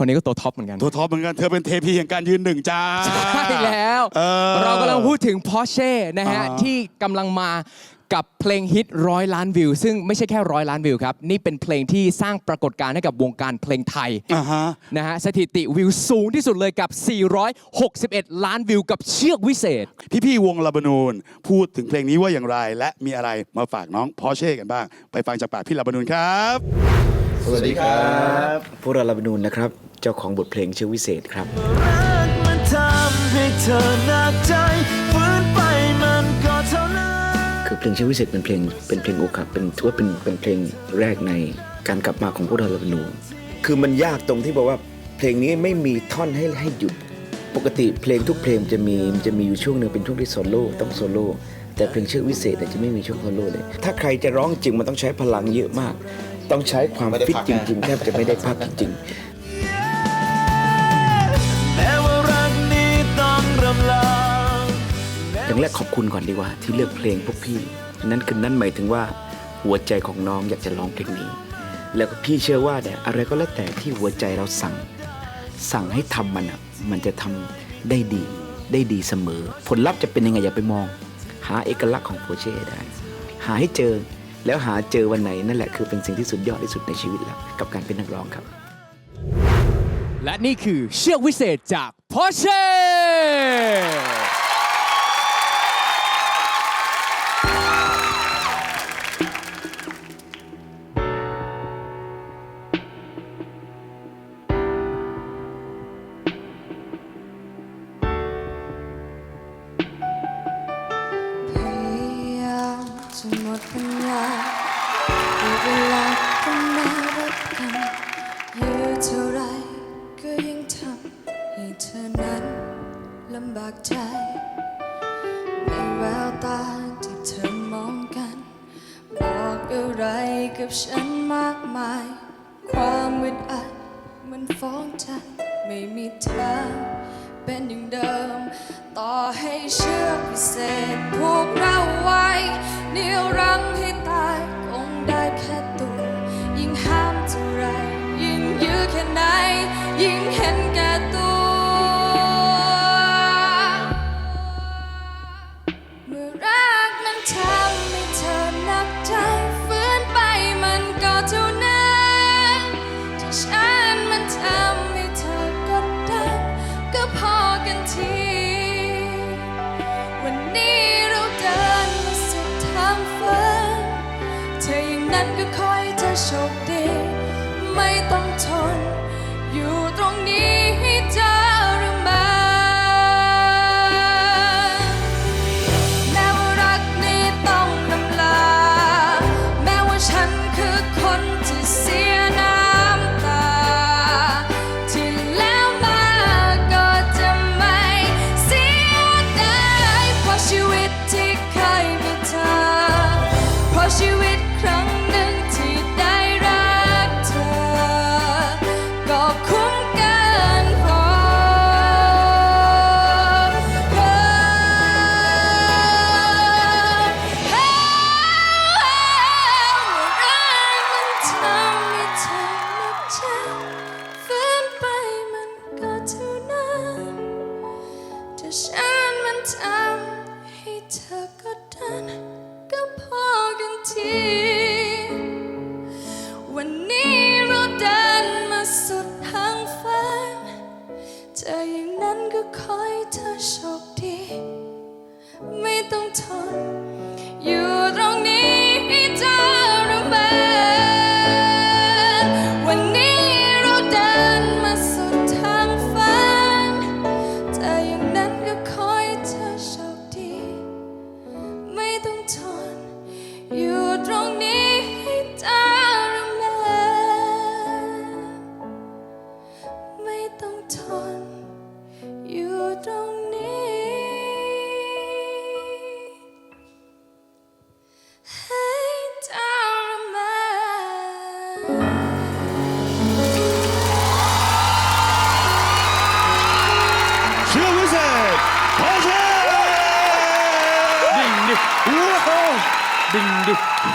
คนนี้ก็ตัวท็อปเหมือนกัน ตัวท็อปเหมือนกันเธอเป็นเทพีแห่งการยืนหนึ่งจ้า ใช่แล้ว เออเรากำลังพูดถึง Porsche นะฮะ อ่า ที่กำลังมากับเพลงฮิตร้อยล้านวิว ซึ่งไม่ใช่แค่ร้อยล้านวิวครับ นี่เป็นเพลงที่สร้างปรากฏการณ์ให้กับวงการเพลงไทย อ่าฮะ นะฮะ สถิติวิวสูงที่สุดเลยกับ 461 ล้านวิวกับเชือกวิเศษ พี่ๆวงลาบานูนพูดถึงเพลงนี้ว่าอย่างไร และมีอะไรมาฝากน้องพอเช่กันบ้าง ไปฟังจากปากพี่ลาบานูนครับ สวัสดีครับ พวกเราลาบานูนนะครับ เจ้าของบทเพลงชื่อวิเศษครับรักมันทำให้เธอหนักใจฝืนไปมันก็เท่านั้นคือเพลงชื่อวิเศษเป็นเพลงเป็นเพลงอกหักเป็นถือว่าเป็นเป็นเพลงแรกในการกลับมาของพวกเราลาบานูนคือมันยากตรงที่บอกว่าเพลงนี้ไม่มีท่อนให้ให้หยุด ปกติเพลงทุกเพลงมันจะมีมันจะมีอยู่ช่วงหนึ่งเป็นช่วงที่โซโล่ต้องโซโล่แต่เพลงชื่อวิเศษเนี่ยจะไม่มีช่วงโซโล่เลย ถ้าใครจะร้องจริงมันต้องใช้พลังเยอะมาก ต้องใช้ความฟิตจริงๆแทบจะไม่ได้ภาพจริงๆ อย่างแรกขอบคุณก่อนดีกว่า ที่เลือกเพลงพวกพี่ นั่นคือนั่นหมายถึงว่าหัวใจของน้องอยากจะร้องเพลงนี้ แล้วก็พี่เชื่อว่าเนี่ยอะไรก็แล้วแต่ที่หัวใจเราสั่ง สั่งให้ทำมันอะมันจะทำได้ดีได้ดีเสมอ ผลลัพธ์จะเป็นยังไงอย่าไปมอง หาเอกลักษณ์ของโปรเช่ได้ หาให้เจอแล้วหาเจอวันไหนนั่นแหละคือเป็นสิ่งที่สุดยอดที่สุดในชีวิตแล้วกับการเป็นนักร้องครับ และนี่คือเชือกวิเศษจาก Porsche พ ใจ ในแววตาที่เธอมองกัน บอกอะไรกับฉันมากมาย ความอึดอัดมันฟ้องใจ ไม่มีทางเป็นอย่างเดิม ต่อให้เชือกพิเศษผูกเราไว้เหนี่ยวรังให้ ทนอยู่ตรงนี้ ดิ่งดิว้าวดิ่งดิ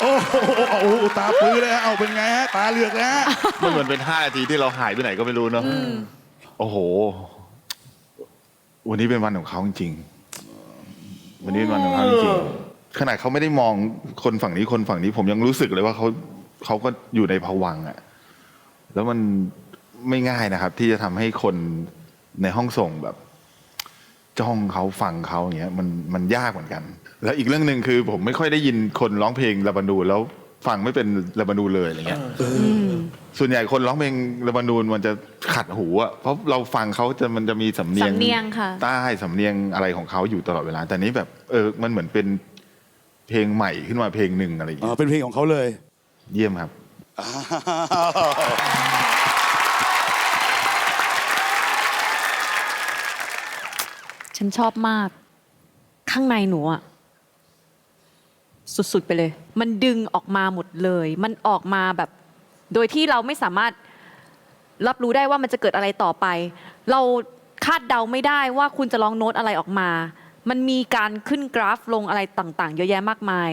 โอ้โหโอ้โหตาปลือเลยฮะเอาเป็นไงฮะตาเหลือกเลยฮะมันเหมือนเป็นห้านาทีที่เราหายไปไหนก็ไม่รู้เนาะโอ้โห วันนี้เป็นวันของเขาจริงๆวันนี้เป็นวันของเขาจริงๆขนาดเขาไม่ได้มองคนฝั่งนี้คนฝั่งนี้ ผมยังรู้สึกเลยว่าเขาเขาก็อยู่ในภวังค์อะแล้วมันไม่ง่ายนะครับ ที่จะทำให้คนในห้องส่งแบบ จ้องเขาฟังเขาอย่างเงี้ยมันมันยากเหมือนกัน แล้วอีกเรื่องหนึ่งคือผมไม่ค่อยได้ยินคนร้องเพลงลาบานูนแล้วฟังไม่เป็นลาบานูนเลยอะไรเงี้ยส่วนใหญ่คนร้องเพลงลาบานูนมันจะขัดหูอะเพราะเราฟังเขาจะมันจะมีสำเนียงสำเนียงค่ะใต้สำเนียงอะไรของเขาอยู่ตลอดเวลา แต่นี้แบบเออมันเหมือนเป็นเพลงใหม่ขึ้นมาเพลงหนึ่งอะไรอย่างอ๋อเงี้ยเป็นเพลงของเขาเลย เยี่ยมครับ อ้าว ฉันชอบมาก ข้างในหนูอะสุดๆไปเลย มันดึงออกมาหมดเลย มันออกมาแบบ โดยที่เราไม่สามารถรับรู้ได้ว่ามันจะเกิดอะไรต่อไป เราคาดเดาไม่ได้ว่าคุณจะร้องโน้ตอะไรออกมา มันมีการขึ้นกราฟลงอะไรต่างๆ เยอะแยะมากมาย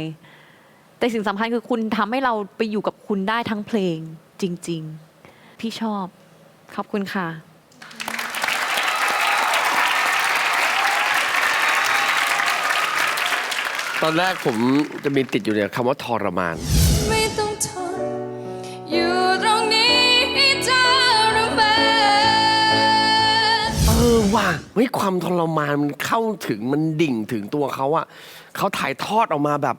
แต่สิ่งสำคัญคือคุณทำให้เราไปอยู่กับคุณได้ทั้งเพลงจริง ๆ พี่ชอบ ขอบคุณค่ะ ตอนแรกผมจะมีติดอยู่เนี่ยคำว่าทรมาน ไม่ต้องทนอยู่ตรงนี้ให้เธอรู้ไหมเออว่ะเฮ้ยความทรมานมันเข้าถึงมันดิ่งถึงตัวเขาอะเขาถ่ายทอดออกมาแบบ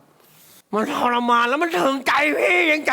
มันทรมานแล้วมันถึงใจพี่ยังใจ